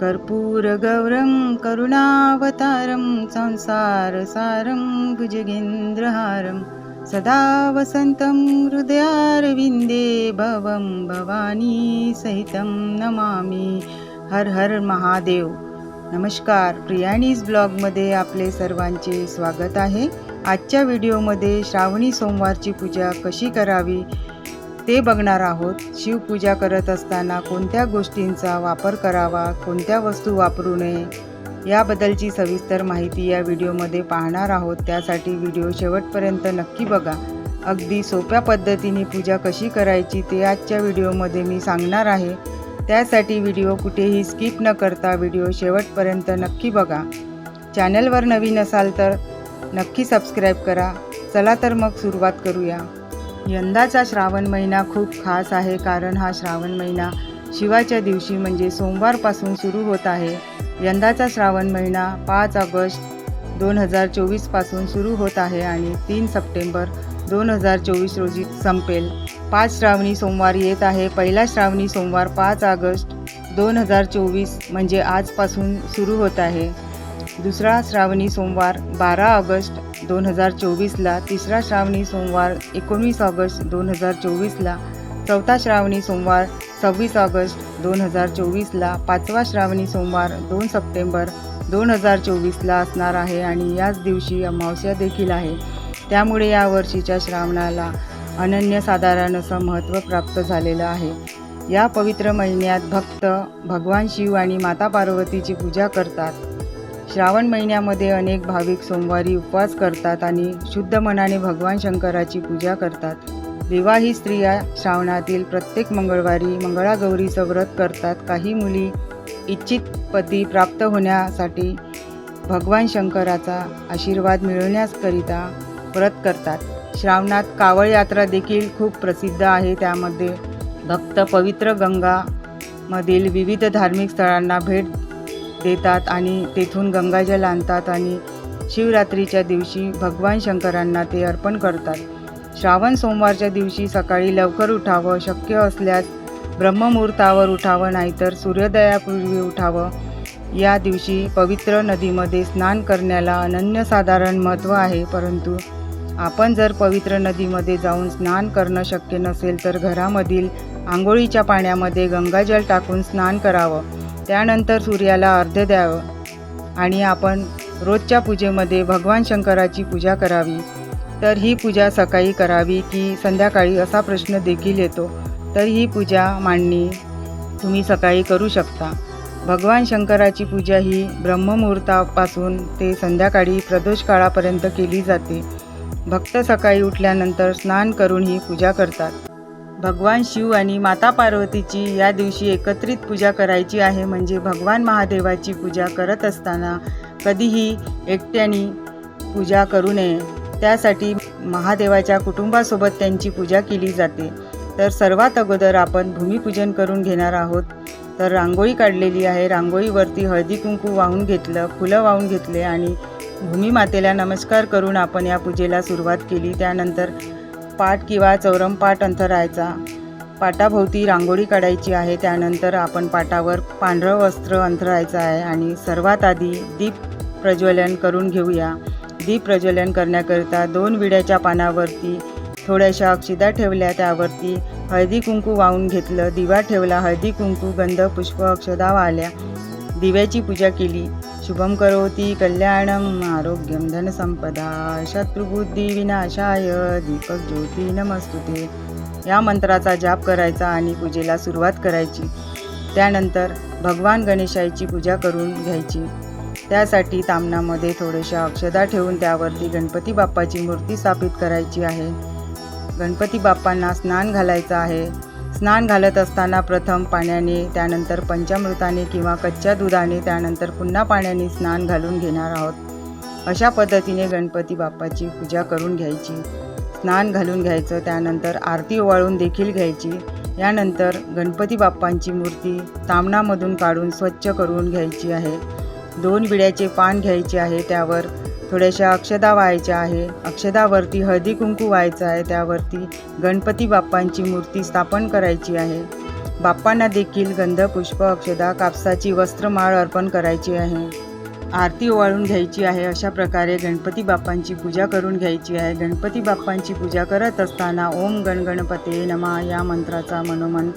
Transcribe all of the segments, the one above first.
कर्पूरगौरं करुणावतारं संसारसारं भुजगेन्द्रहारं सदा वसन्तं हृदयारविन्दे भवं भवानी सहितं नमामि। हर हर महादेव। नमस्कार। प्रियाणीज ब्लॉगमध्ये आपले सर्वांचे स्वागत आहे। आजच्या व्हिडिओमध्ये श्रावणी सोमवारची पूजा कशी करावी? ते बघणार आहोत. शिवपूजा करत असताना कोणत्या गोष्टींचा वापर करावा कोणत्या वस्तू वापरू नये याबद्दलची सविस्तर माहिती या व्हिडिओमध्ये पाहणार आहोत. त्यासाठी व्हिडिओ शेवटपर्यंत नक्की बघा. अगदी सोप्या पद्धतीने पूजा कशी करायची ते आजच्या व्हिडिओमध्ये मी सांगणार आहे. त्यासाठी व्हिडिओ कुठेही स्किप न करता व्हिडिओ शेवटपर्यंत नक्की बघा. चॅनलवर नवीन असाल तर नक्की सबस्क्राईब करा. चला तर मग सुरुवात करूया. यंदाचा श्रावण महिना खूप खास आहे कारण हा श्रावण महिना शिवाच्या दिवशी म्हणजे सोमवारपासून सुरू होत आहे. यंदाचा श्रावण महिना पाच ऑगस्ट दोन हजार चोवीसपासून सुरू होत आहे आणि तीन सप्टेंबर दोन हजार चोवीस रोजी संपेल. पाच श्रावणी सोमवार येत आहे. पहिला श्रावणी सोमवार पाच ऑगस्ट दोन हजार चोवीस म्हणजे आजपासून सुरू होत आहे. दुसरा श्रावणी सोमवार बारा ऑगस्ट दोन हजार चोवीसला. तिसरा श्रावणी सोमवार एकोणवीस ऑगस्ट दोन हजार चोवीसला. चौथा श्रावणी सोमवार सव्वीस ऑगस्ट दोन हजार चोवीसला. पाचवा श्रावणी सोमवार दोन सप्टेंबर दोन हजार चोवीसला असणार आहे आणि याच दिवशी अमावस्या देखील आहे. त्यामुळे या वर्षीच्या श्रावणाला अनन्यसाधारण असं महत्त्व प्राप्त झालेलं आहे. या पवित्र महिन्यात भक्त भगवान शिव आणि माता पार्वतीची पूजा करतात. श्रावण महिन्यामध्ये अनेक भाविक सोमवारी उपवास करतात आणि शुद्ध मनाने भगवान शंकराची पूजा करतात. विवाहित स्त्रिया श्रावणातील प्रत्येक मंगळवारी मंगळागौरीचं व्रत करतात. काही मुली इच्छित पती प्राप्त होण्यासाठी भगवान शंकराचा आशीर्वाद मिळवण्याकरिता व्रत करतात. श्रावणात कावळ यात्रा देखील खूप प्रसिद्ध आहे. त्यामध्ये भक्त पवित्र गंगामधील विविध धार्मिक स्थळांना भेट देतात आणि तेथून गंगाजल आणतात आणि शिवरात्रीच्या दिवशी भगवान शंकरांना ते अर्पण करतात. श्रावण सोमवारच्या दिवशी सकाळी लवकर उठावं शक्य असल्यास ब्रह्ममुहूर्तावर उठावं नाहीतर सूर्योदयापूर्वी उठावं. या दिवशी पवित्र नदीमध्ये स्नान करण्याला अनन्यसाधारण महत्त्व आहे परंतु आपण जर पवित्र नदीमध्ये जाऊन स्नान करणं शक्य नसेल तर घरामधील आंघोळीच्या पाण्यामध्ये गंगाजल टाकून स्नान करावं. त्यानंतर सूर्याला अर्ध द्यावं आणि आपण रोजच्या पूजेमध्ये भगवान शंकराची पूजा करावी. तर ही पूजा सकाळी करावी की संध्याकाळी असा प्रश्न देखील येतो. तर ही पूजा मांडणी तुम्ही सकाळी करू शकता. भगवान शंकराची पूजा ही ब्रह्ममुहूर्तापासून ते संध्याकाळी प्रदोष काळापर्यंत केली जाते. भक्त सकाळी उठल्यानंतर स्नान करून ही पूजा करतात. भगवान शिव आणि माता पार्वतीची या दिवशी एकत्रित पूजा करायची आहे. म्हणजे भगवान महादेवाची पूजा करत असताना कधीही एकट्याने पूजा करू नये. त्यासाठी महादेवाच्या कुटुंबासोबत त्यांची पूजा केली जाते. तर सर्वात अगोदर आपण भूमिपूजन करून घेणार आहोत. तर रांगोळी काढलेली आहे. रांगोळीवरती हळदी कुंकू वाहून घेतलं फुलं वाहून घेतले आणि भूमिमातेला नमस्कार करून आपण या पूजेला सुरुवात केली. त्यानंतर पाट किंवा चौरम पाट अंथरायचा पाटाभोवती रांगोळी काढायची आहे त्यानंतर आपण पाटावर पांढरं वस्त्र अंथरायचं आहे आणि सर्वात आधी दीप प्रज्वलन करून घेऊया. दीप प्रज्वलन करण्याकरिता दोन विड्याच्या पानावरती थोड्याशा अक्षिदा ठेवल्या त्यावरती हळदी कुंकू वाहून घेतलं दिवा ठेवला हळदी कुंकू गंध पुष्प अक्षदा वाहल्या. दिव्याची पूजा केली. शुभम करोती कल्याणम आरोग्यम धनसंपदा शत्रुबुद्धी विनाशाय दीपक ज्योती नमस्तुते. या मंत्राचा जाप करायचा आणि पूजेला सुरुवात करायची. त्यानंतर भगवान गणेशाईची पूजा करून घ्यायची. त्यासाठी तामणामध्ये थोड्याशा अक्षदा ठेवून त्यावरती गणपती बाप्पाची मूर्ती स्थापित करायची आहे. गणपती बाप्पांना स्नान घालायचं आहे. स्नान घालत असताना प्रथम पाण्याने त्यानंतर पंचामृताने किंवा कच्च्या दुधाने त्यानंतर पुन्हा पाण्याने स्नान घालून घेणार आहोत. अशा पद्धतीने गणपती बाप्पाची पूजा करून घ्यायची. स्नान घालून घ्यायचं त्यानंतर आरती ओवाळून देखील घ्यायची. यानंतर गणपती बाप्पांची मूर्ती तामणामधून काढून स्वच्छ करून घ्यायची आहे. दोन विड्याचे पान घ्यायचे आहे त्यावर थोड्याशा अक्षदा व्हायच्या आहे. अक्षदावरती हळदी कुंकू व्हायचं आहे. त्यावरती गणपती बाप्पांची मूर्ती स्थापन करायची आहे. बाप्पांना देखील गंधपुष्प अक्षदा कापसाची वस्त्रमाळ अर्पण करायची आहे. आरती ओवाळून घ्यायची आहे. अशा प्रकारे गणपती बाप्पांची पूजा करून घ्यायची आहे. गणपती बाप्पांची पूजा करत असताना ओम गणगणपते नमा या मंत्राचा मनोमन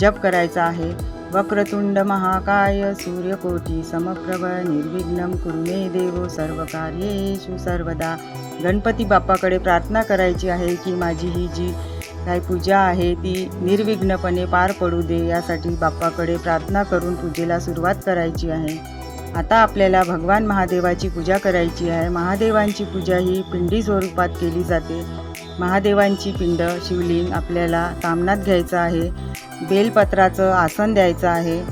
जप करायचा आहे. वक्रतुंड महाकाय सूर्यकोटी समप्रभ निर्विघ्नं कुरु मे देवो सर्व कार्येषु सर्वदा. गणपती बाप्पाकडे प्रार्थना करायची आहे की माझी ही जी काही पूजा आहे ती निर्विघ्नपणे पार पडू दे यासाठी बाप्पाकडे प्रार्थना करून पूजेला सुरुवात करायची आहे. आता आपल्याला भगवान महादेवाची पूजा करायची आहे. महादेवांची पूजा ही पिंडी स्वरूपात केली जाते. महादेवांची पिंड शिवलिंग आपल्याला तामनात घ्यायचं आहे. बेलपत्राचं आसन द्यायचं आहे.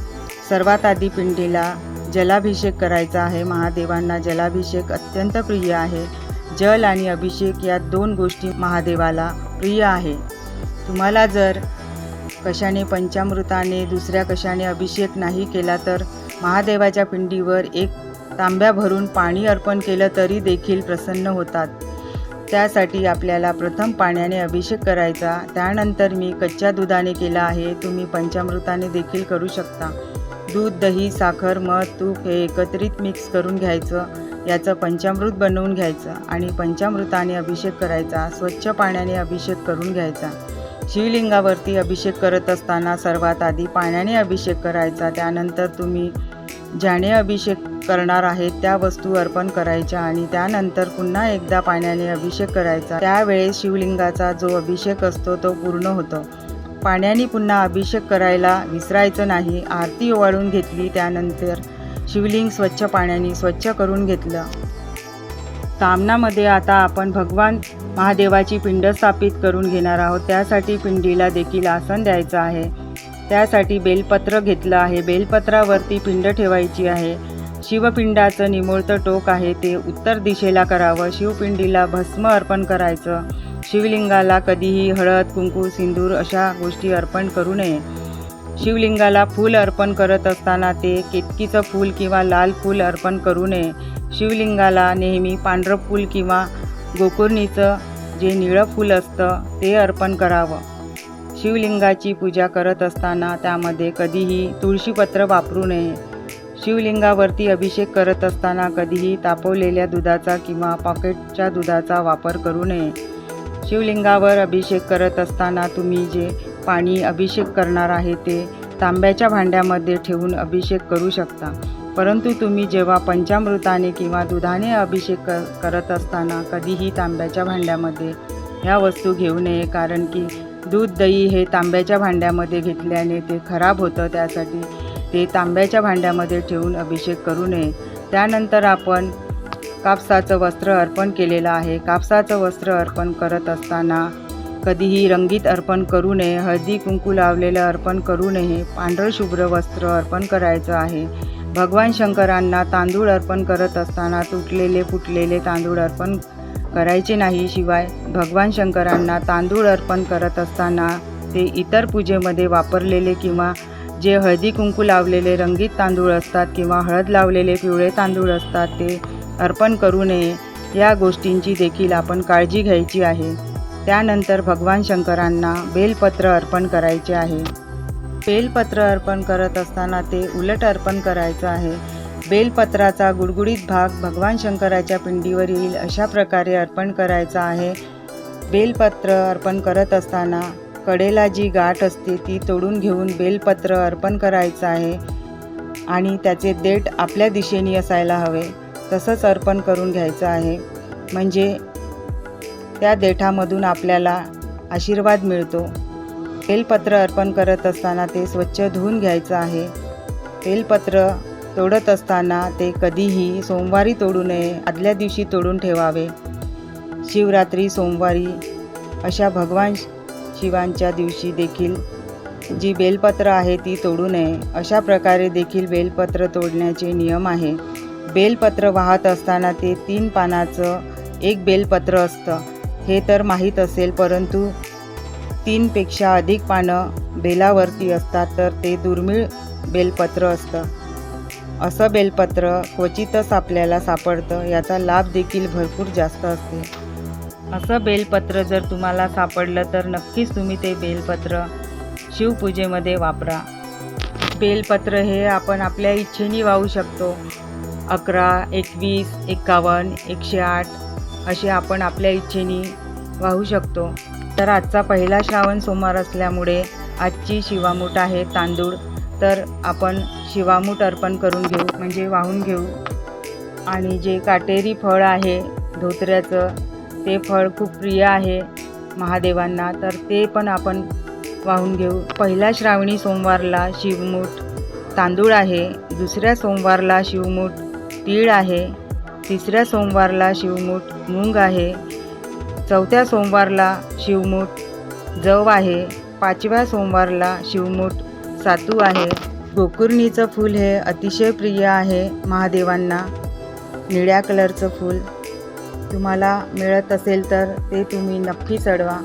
सर्वात आधी पिंडीला जलाभिषेक करायचा आहे. महादेवांना जलाभिषेक अत्यंत प्रिय आहे. जल आणि अभिषेक या दोन गोष्टी महादेवाला प्रिय आहे. तुम्हाला जर कशाने पंचामृताने दुसऱ्या कशाने अभिषेक नाही केला तर महादेवाच्या पिंडीवर एक तांब्या भरून पाणी अर्पण केलं तरी देखील प्रसन्न होतात. त्यासाठी आपल्याला प्रथम पाण्याने अभिषेक करायचा. त्यानंतर मी कच्च्या दुधाने केला आहे. तुम्ही पंचामृताने देखील करू शकता. दूध दही साखर मध तूप हे एकत्रित मिक्स करून घ्यायचं. याचं पंचामृत बनवून घ्यायचं आणि पंचामृताने अभिषेक करायचा. स्वच्छ पाण्याने अभिषेक करून घ्यायचा. शिवलिंगावरती अभिषेक करत असताना सर्वात आधी पाण्याने अभिषेक करायचा. त्यानंतर तुम्ही ज्याने अभिषेक करणार आहेत त्या वस्तू अर्पण करायच्या आणि त्यानंतर पुन्हा एकदा पाण्याने अभिषेक करायचा. त्यावेळेस शिवलिंगाचा जो अभिषेक असतो तो पूर्ण होतो. पाण्याने पुन्हा अभिषेक करायला विसरायचं नाही. आरती ओवाळून घेतली त्यानंतर शिवलिंग स्वच्छ पाण्याने स्वच्छ करून घेतलं. सामनामध्ये आता आपण भगवान महादेवाची पिंड स्थापित करून घेणार आहोत. त्यासाठी पिंडीला देखील आसन द्यायचं आहे. त्यासाठी बेलपत्र घेतलं आहे. बेलपत्रावरती पिंड ठेवायची आहे. शिवपिंडाचं निमोळतं टोक आहे. ते उत्तर दिशेला करावं. शिवपिंडीला भस्म अर्पण करायचं. शिवलिंगाला कधीही हळद कुंकू सिंदूर अशा गोष्टी अर्पण करू नये. शिवलिंगाला फूल अर्पण करत असताना ते केतकीचं फूल किंवा लाल फूल अर्पण करू नये. शिवलिंगाला नेहमी पांढरं फूल किंवा गोकुर्णीचं जे निळं फूल असतं ते अर्पण करावं. शिवलिंगाची पूजा करत असताना त्यामध्ये कधीही तुळशीपत्र वापरू नये. शिवलिंगावरती अभिषेक करत असताना कधीही तापवलेल्या दुधाचा किंवा पॉकेटच्या दुधाचा वापर करू नये. शिवलिंगावर अभिषेक करत असताना तुम्ही जे पाणी अभिषेक करणार आहे ते तांब्याच्या भांड्यामध्ये ठेवून अभिषेक करू शकता. परंतु तुम्ही जेव्हा पंचामृताने किंवा दुधाने अभिषेक क करत असताना कधीही तांब्याच्या भांड्यामध्ये ह्या वस्तू घेऊ नये. कारण की दूध दही हे तांब्याच्या भांड्यामध्ये घेतल्याने ते खराब होतं. त्यासाठी ते तांब्याच्या भांड्यामध्ये ठेवून अभिषेक करू नये. त्यानंतर आपण कापसाचं वस्त्र अर्पण केलेलं आहे. कापसाचं वस्त्र अर्पण करत असताना कधीही रंगीत अर्पण करू नये. हळदी कुंकू लावलेलं अर्पण करू नये. पांढरं शुभ्र वस्त्र अर्पण करायचं आहे. भगवान शंकरांना तांदूळ अर्पण करत असताना तुटलेले फुटलेले तांदूळ अर्पण करायचे नाही शिवाय भगवान शंकरांना तांदूळ अर्पण करत असताना ते इतर पूजेमध्ये वापरलेले किंवा जे हळदी कुंकू लावलेले रंगीत तांदूळ असतात किंवा हळद लावलेले पिवळे तांदूळ असतात ते अर्पण करू नये या गोष्टींची देखील आपण काळजी घ्यायची आहे. त्यानंतर भगवान शंकरांना बेलपत्र अर्पण करायचे आहे. बेलपत्र अर्पण करत असताना ते उलट अर्पण करायचं आहे. बेलपत्राचा गुडगुडीत भाग भगवान शंकराच्या पिंडीवर येईल अशा प्रकारे अर्पण करायचा आहे. बेलपत्र अर्पण करत असताना कडेला जी गाठ असते ती तोडून घेऊन बेलपत्र अर्पण करायचं आहे आणि त्याचे देठ आपल्या दिशेने असायला हवे तसंच अर्पण करून घ्यायचं आहे. म्हणजे त्या देठामधून आपल्याला आशीर्वाद मिळतो. बेलपत्र अर्पण करत असताना ते स्वच्छ धुवून घ्यायचं आहे. बेलपत्र तोडत असताना ते कधीही सोमवारी तोडू नये आदल्या दिवशी तोडून ठेवावे. शिवरात्री सोमवारी अशा भगवान शिवांच्या दिवशी देखील जी बेलपत्र आहे ती तोडू नये. अशा प्रकारे देखील बेलपत्र तोडण्याचे नियम आहे. बेलपत्र वाहत असताना ते तीन पानाचं एक बेलपत्र असतं. हे तर माहीत असेल परंतु तीनपेक्षा अधिक पानं बेलावरती असतात तर ते दुर्मिळ बेलपत्र असतं. असं बेलपत्र क्वचितच आपल्याला सापडतं याचा लाभ देखील भरपूर जास्त असते. असं बेलपत्र जर तुम्हाला सापडलं तर नक्कीच तुम्ही ते बेलपत्र शिवपूजेमध्ये वापरा. बेलपत्र हे आपण आपल्या इच्छेने वाहू शकतो. अकरा एकवीस एक्कावन्न एकशे आठ असे आपण आपल्या इच्छेने वाहू शकतो. तर आजचा पहिला श्रावण सोमवार असल्यामुळे आजची शिवामूठ आहे तांदूळ. तर आपण शिवामूठ अर्पण करून घेऊ म्हणजे वाहून घेऊ. आणि जे काटेरी फळ आहे धोत्र्याचं ते फळ खूप प्रिय आहे महादेवांना. तर ते पण आपण वाहून घेऊ. पहिल्या श्रावणी सोमवारला शिवमूठ तांदूळ आहे. दुसऱ्या सोमवारला शिवमूठ तीळ आहे. तिसऱ्या सोमवारला शिवमूठ मूंग आहे. चौथ्या सोमवारला शिवमूठ जव आहे. पाचव्या सोमवारला शिवमूठ सातू आहे. गोकुर्णीचं फूल हे अतिशय प्रिय आहे महादेवांना. निळ्या कलरचं फूल. तुम्हाला मिळत असेल तर ते तुम्ही नक्की चढवा.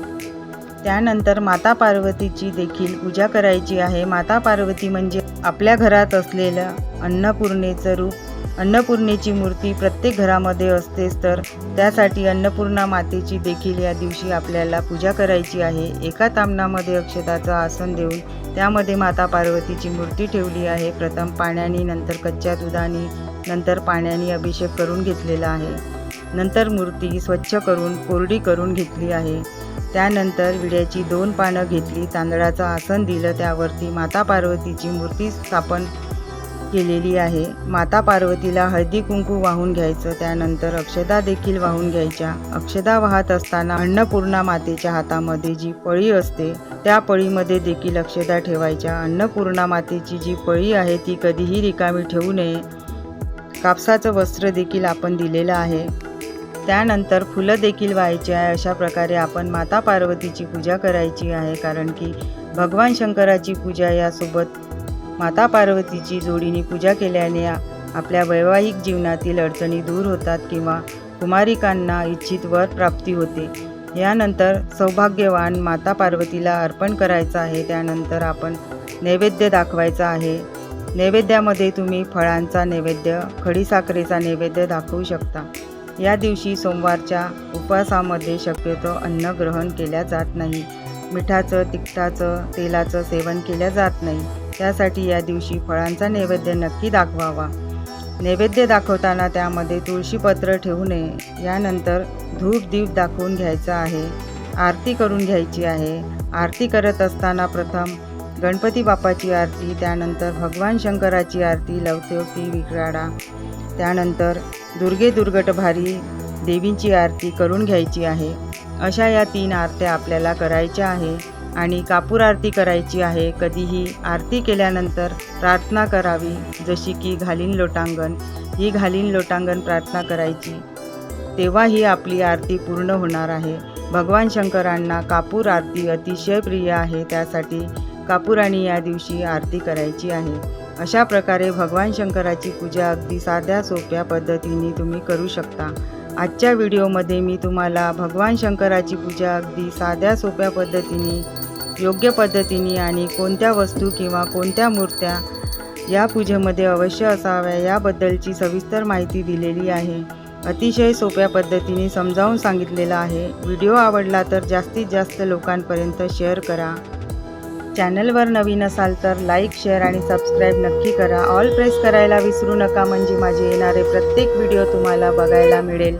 त्यानंतर माता पार्वतीची देखील पूजा करायची आहे. माता पार्वती म्हणजे आपल्या घरात असलेलं अन्नपूर्णेचं रूप अन्नपूर्णेची मूर्ती प्रत्येक घरामध्ये असतेच तर त्यासाठी अन्नपूर्णा मातेची देखील या दिवशी आपल्याला पूजा करायची आहे. एका तामणामध्ये अक्षताचं आसन देऊन त्यामध्ये माता पार्वतीची मूर्ती ठेवली आहे. प्रथम पाण्याने नंतर कच्च्या दुधाने नंतर पाण्याने अभिषेक करून घेतलेला आहे. नंतर मूर्ती स्वच्छ करून कोरडी करून घेतली आहे. त्यानंतर विड्याची दोन पानं घेतली. तांदळाचं आसन दिलं. त्यावरती माता पार्वतीची मूर्ती स्थापन केलेली आहे. माता पार्वतीला हळदी कुंकू वाहून घ्यायचं त्यानंतर अक्षदा देखील वाहून घ्यायच्या. अक्षदा वाहत असताना अन्नपूर्णा मातेच्या हातामध्ये जी पळी असते त्या पळीमध्ये देखील अक्षदा ठेवायच्या. अन्नपूर्णा मातेची जी पळी आहे ती कधीही रिकामी ठेवू नये. कापसाचं वस्त्र देखील आपण दिलेलं आहे. त्यानंतर फुलं देखील व्हायची आहे. अशा प्रकारे आपण माता पार्वतीची पूजा करायची आहे कारण की भगवान शंकराची पूजा यासोबत माता पार्वतीची जोडीने पूजा केल्याने आपल्या वैवाहिक जीवनातील अडचणी दूर होतात किंवा कुमारिकांना इच्छित वर प्राप्ती होते. यानंतर सौभाग्यवान माता पार्वतीला अर्पण करायचं आहे. त्यानंतर आपण नैवेद्य दाखवायचा आहे. नैवेद्यामध्ये तुम्ही फळांचा नैवेद्य खडीसाखरेचा नैवेद्य दाखवू शकता. या दिवशी सोमवारच्या उपवासामध्ये शक्यतो अन्न ग्रहण केल्या जात नाही. मिठाचं तिखटाचं तेलाचं सेवन केल्या जात नाही. त्यासाठी या दिवशी फळांचा नैवेद्य नक्की दाखवावा. नैवेद्य दाखवताना त्यामध्ये तुळशीपत्र ठेवू नये. यानंतर धूप दीप दाखवून घ्यायचा आहे. आरती करून घ्यायची आहे. आरती करत असताना प्रथम गणपती बाप्पाची आरती त्यानंतर भगवान शंकराची आरती लवतेवती विक्राडा त्यानंतर दुर्गे दुर्गट भारी देवींची आरती करून घ्यायची आहे. अशा या तीन आरत्या आपल्याला करायच्या आहे. आणि कापूर आरती करायची आहे. कधीही आरती केल्यानंतर प्रार्थना करावी जशी की घालीन लोटांगण. ही घालीन लोटांगण प्रार्थना करायची. तेव्हा ही आपली आरती पूर्ण होणार आहे. भगवान शंकरांना कापूर आरती अतिशय प्रिय आहे. त्यासाठी कापुराने या दिवशी आरती करायची आहे. अशा प्रकारे भगवान शंकराची पूजा अगदी साध्या सोप्या पद्धतीने तुम्ही करू शकता. आजच्या व्हिडिओमध्ये मी तुम्हाला भगवान शंकराची पूजा अगदी साध्या सोप्या पद्धतीने योग्य पद्धतीने आणि कोणत्या वस्तू किंवा कोणत्या मूर्त्या या पूजेमध्ये अवश्य असाव्या याबद्दलची सविस्तर माहिती दिलेली आहे. अतिशय सोप्या पद्धतीने समजावून सांगितलेलं आहे. व्हिडिओ आवडला तर जास्तीत जास्त लोकांपर्यंत शेअर करा. चॅनलवर नवीन असाल तर लाईक शेअर आणि सबस्क्राईब नक्की करा. ऑल प्रेस करायला विसरू नका म्हणजे माझे येणारे प्रत्येक व्हिडिओ तुम्हाला बघायला मिळेल.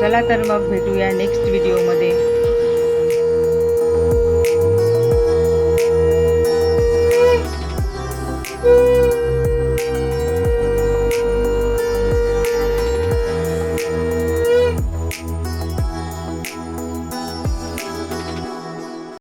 चला तर मग भेटूया नेक्स्ट व्हिडिओमध्ये.